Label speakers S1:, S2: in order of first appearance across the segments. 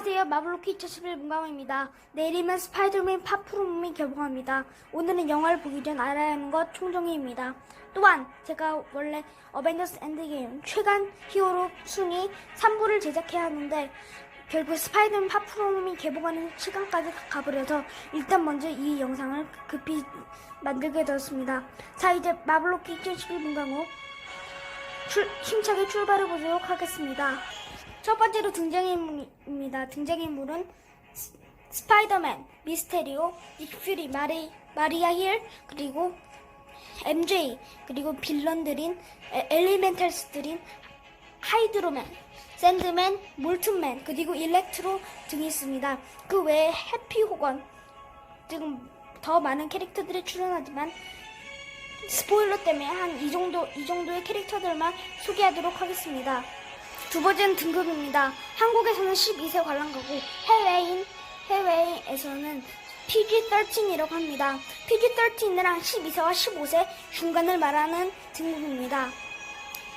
S1: 안녕하세요. 마블로키 2011 문감입니다. 내일이면 스파이더맨 파프롬이 개봉합니다. 오늘은 영화를 보기 전 알아야 하는 것 총정리입니다. 또한 제가 원래 어벤져스 엔드게임 최강 히어로 순위 3부를 제작해야 하는데 결국 스파이더맨 파프롬이 개봉하는 시간까지 가버려서 일단 먼저 이 영상을 급히 만들게 되었습니다. 자 이제 마블로키 2011 문강호 출, 힘차게 출발해 보도록 하겠습니다. 첫 번째로 등장인물입니다. 등장인물은 스- 스파이더맨, 미스테리오, 닉퓨리, 마리, 마리아 힐, 그리고 MJ, 그리고 빌런들인 에- 엘리멘탈스들인 하이드로맨, 샌드맨, 몰튼맨, 그리고 일렉트로 등이 있습니다. 그 외에 해피 호건 등 더 많은 캐릭터들이 출연하지만 스포일러 때문에 한 이 정도 이 정도의 캐릭터들만 소개하도록 하겠습니다. 두 번째는 등급입니다. 한국에서는 12세 관람가고 해외인 해외에서는 PG-13이라고 합니다. PG-13이랑 12세와 15세 중간을 말하는 등급입니다.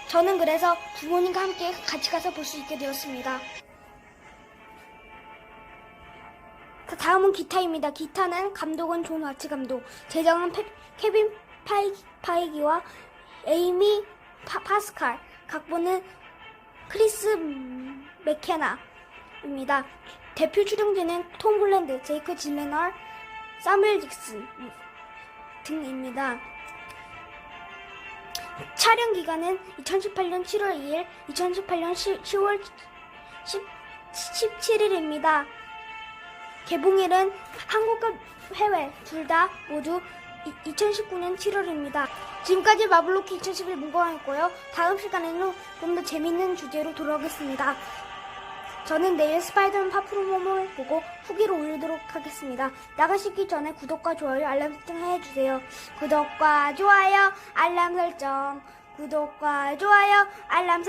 S1: 저는 그래서 부모님과 함께 같이 가서 볼 수 있게 되었습니다. 자, 다음은 기타입니다. 기타는 감독은 존 와츠 감독, 제작은 페- 케빈 파이, 파이기와 에이미 파, 파스칼, 각본은 크리스 맥케나입니다. 대표 출연진은 톰 홀랜드, 제이크 질레널, 사무엘 잭슨 등입니다. 촬영 기간은 2018년 7월 2일, 2018년 10, 월 17일입니다. 개봉일은 한국과 해외 둘 다 모두 2019년 7월입니다. 지금까지 마블로키 2011 문고왕이었고요. 다음 시간에는 좀 더 재밌는 주제로 돌아오겠습니다. 저는 내일 스파이더맨 파프로모를 보고 후기를 올리도록 하겠습니다. 나가시기 전에 구독과 좋아요, 알람 설정 해주세요. 구독과 좋아요, 알람 설정, 구독과 좋아요, 알람 설정.